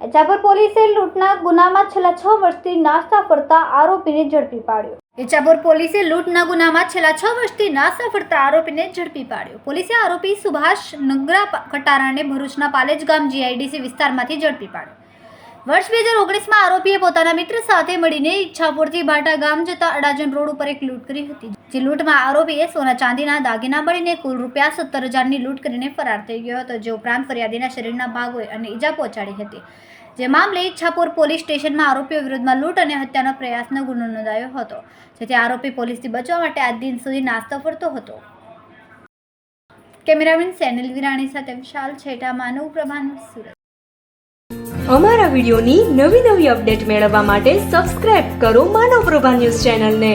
ઇજાપુર પોલીસે લૂંટના ગુનામાં છેલ્લા છ વર્ષથી નાસ્તા ફરતા આરોપીને ઝડપી પાડ્યો. ઇજાપુર પોલીસે લૂંટના ગુનામાં છેલ્લા છ વર્ષથી નાસ્તા ફરતા આરોપીને ઝડપી પાડ્યો. પોલીસે આરોપી સુભાષ નગરા કટારાને ભરૂચના પાલેજ ગામ જીઆઈડીસી વિસ્તારમાંથી ઝડપી પાડ્યો. વર્ષ બે હજાર ઓગણીસમાં આરોપીએ પોતાના મિત્ર સાથે મળીને ઈચ્છાપુરથી ભાટા ગામ જતા અડાજણ રોડ ઉપર એક લૂંટ કરી હતી. જે લૂંટમાં આરોપીએ સોના ચાંદીના દાગીના મળીને કુલ રૂપિયા સત્તર હજારની લૂંટ કરીને ફરાર થઈ ગયો હતો, જે ઉપરાંત ફરિયાદીના શરીરના ભાગોએ અને ઈજા પહોંચાડી હતી. જે મામલે ઈચ્છાપુર પોલીસ સ્ટેશનમાં આરોપીઓ વિરુદ્ધમાં લૂંટ અને હત્યાનો પ્રયાસનો ગુનો નોંધાયો હતો, જેથી આરોપી પોલીસથી બચવા માટે આજ દિન સુધી નાસ્તો ફરતો હતો. કેમેરામેન સેનિલ વિરાણી સાથે વિશાલ છેટા માનવ પ્રભાન સુરત. અમારા વિડીયોની નવી નવી અપડેટ મેળવવા માટે સબસ્ક્રાઇબ કરો માનવ પ્રભા ન્યૂઝ ચેનલને.